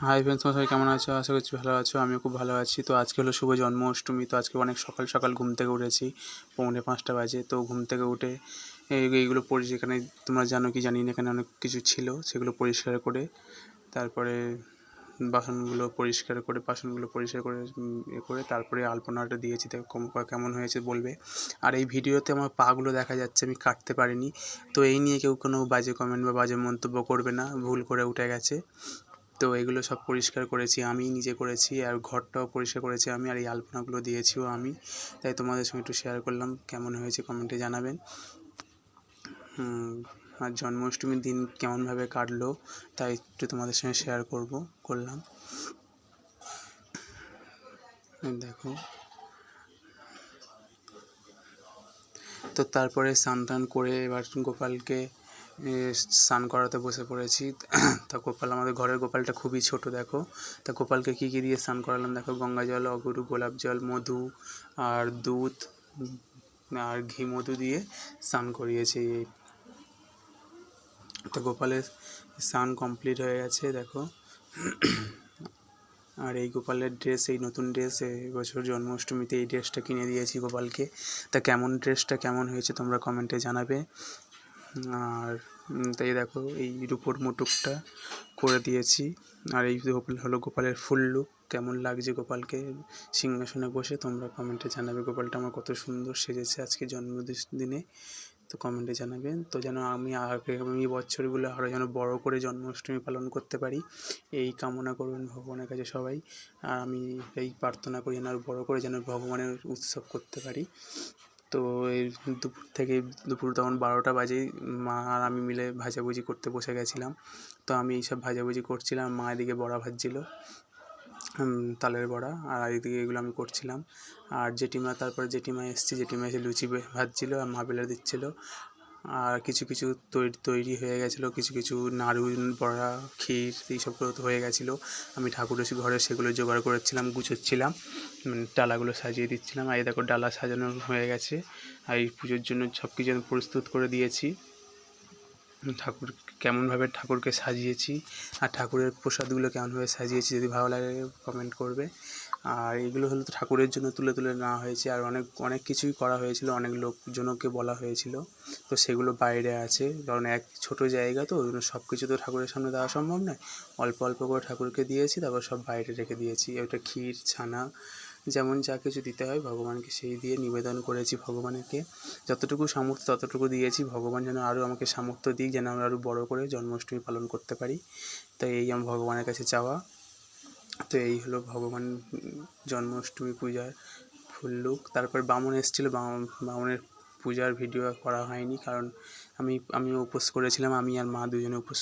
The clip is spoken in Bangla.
হাই ফ্রেন্ডস তোমার সবাই কেমন আছো? আশা করছি ভালো আছো, আমিও খুব ভালো আছি। তো আজকে হলো শুভ জন্মাষ্টমী, তো আজকে অনেক সকাল সকাল ঘুম থেকে উঠেছি। পৌনে পাঁচটা বাজে, তো ঘুম থেকে উঠে এই- এইগুলো পরি এখানে তোমরা জানো কি জানি না, এখানে অনেক কিছু ছিল, সেগুলো পরিষ্কার করে, তারপরে বাসনগুলো পরিষ্কার করে, বাসনগুলো পরিষ্কার করে এ করে, তারপরে আলপনাটা দিয়েছি কেমন হয়েছে বলবে। আর এই ভিডিওতে আমার পাগুলো দেখা যাচ্ছে, আমি কাটতে পারিনি। তো এই নিয়ে কেউ কোনো বাজে কমেন্ট বা বাজে মন্তব্য করবে না, ভুল করে উঠে গেছে। তো এগুলো সব পরিষ্কার করেছি, আমি নিজে করেছি আর ঘরটাও পরিষ্কার করেছি আমি আর এই আলপনাগুলো দিয়েছিও আমি। তাই তোমাদের সঙ্গে একটু শেয়ার করলাম, কেমন হয়েছে কমেন্টে জানাবেন। আর জন্মাষ্টমীর দিন কেমনভাবে কাটলো, তাই একটু তোমাদের সঙ্গে শেয়ার করব, করলাম। দেখো। তো তারপরে স্নান টান করে এবার গোপালকে স্নান করাতে বসে পড়েছি। তা গোপাল আমাদের ঘরের গোপালটা খুবই ছোট, দেখো। তা গোপালকে কী কী দিয়ে স্নান করালাম, দেখো, গঙ্গা জল, অগুরু, গোলাপ জল, মধু আর দুধ, আর ঘি, মধু দিয়ে স্নান করিয়েছি। তো গোপালের স্নান কমপ্লিট হয়ে গেছে, দেখো। আর এই গোপালের ড্রেস, এই নতুন ড্রেস এই বছর জন্মাষ্টমীতে এই ড্রেসটা কিনে দিয়েছি গোপালকে। তা কেমন ড্রেসটা, কেমন হয়েছে তোমরা কমেন্টে জানাবে। আর তাই দেখো, এই রূপোর মুটুকটা করে দিয়েছি। আর এই হলো গোপালের ফুল লুক কেমন লাগছে গোপালকে সিংহাসনে বসে? তোমরা কমেন্টে জানাবে। গোপালটা আমার কত সুন্দর সেজেছে আজকে জন্মদিনে। তো কমেন্টে জানাবেন তো যেন আমি আগামী বছরগুলো আরও যেন বড় করে জন্মাষ্টমী পালন করতে পারি, এই কামনা করবেন ভগবানের কাছে সবাই। আর আমি এই প্রার্থনা করি যেন আরও বড় করে যেন ভগবানের উৎসব করতে পারি। তো এই দুপুর থেকে দুপুর তখন বারোটা বাজে মা আর আমি মিলে ভাজাভুজি করতে বসে গেছিলাম। তো আমি এইসব ভাজাভুজি করছিলাম, মা এদিকে বড়া ভাজছিল তালের বড়া, আর এদিকে এগুলো আমি করছিলাম। আর জেঠিমা, তারপর জেঠিমা এসছে, জেঠিমা এসে লুচি ভাজছিলো আর মা বেলে দিচ্ছিল। আর কিছু কিছু তৈরি তৈরি হয়ে গেছিল, কিছু কিছু নাড়ু, বড়া, ক্ষীর এইসবগুলো তো হয়ে গেছিল। আমি ঠাকুরের ঘরে সেগুলো জোগাড় করেছিলাম, গুছোচ্ছিলাম ডালাগুলো সাজিয়ে দিচ্ছিলাম। আর এই দেখো ডালা সাজানো হয়ে গেছে। আর এই পুজোর জন্য সব কিছু আমি প্রস্তুত করে দিয়েছি। ঠাকুর কেমনভাবে ঠাকুরকে সাজিয়েছি, আর ঠাকুরের প্রসাদগুলো কেমনভাবে সাজিয়েছি যদি ভালো লাগে কমেন্ট করবে। আর এগুলো হলো ঠাকুরের জন্য তুলে তুলে নেওয়া হয়েছে। আর অনেক অনেক কিছুই করা হয়েছিল, অনেক লোকজনকে বলা হয়েছিল। তো সেগুলো বাইরে আছে। কারণ এক ছোট জায়গা তো, ওই জন্য সব কিছু তো ঠাকুরের সামনে দেওয়া সম্ভব নয়। অল্প অল্প করে ঠাকুরকে দিয়েছি, তারপর সব বাইরে রেখে দিয়েছি। ওটা ক্ষীর, ছানা, যেমন যা কিছু দিতে হয়, ভগবানকে সেই দিয়ে নিবেদন করেছি ভগবানকে। যতটুকু সামর্থ্য ততটুকু দিয়েছি। ভগবান যেন আরও আমাকে সামর্থ্য দিক, যেন আমরা আরও বড় করে জন্মাষ্টমী পালন করতে পারি। তাই এই আমার ভগবানের কাছে চাওয়া। তো এই হলো ভগবান, জন্মাষ্টমী পূজার ফুল লুক তারপর বামন এসেছিল বামনের পূজার ভিডিও করা হয়নি, কারণ আমি আমি উপোস করেছিলাম, আমি আর মা দুজনে উপোস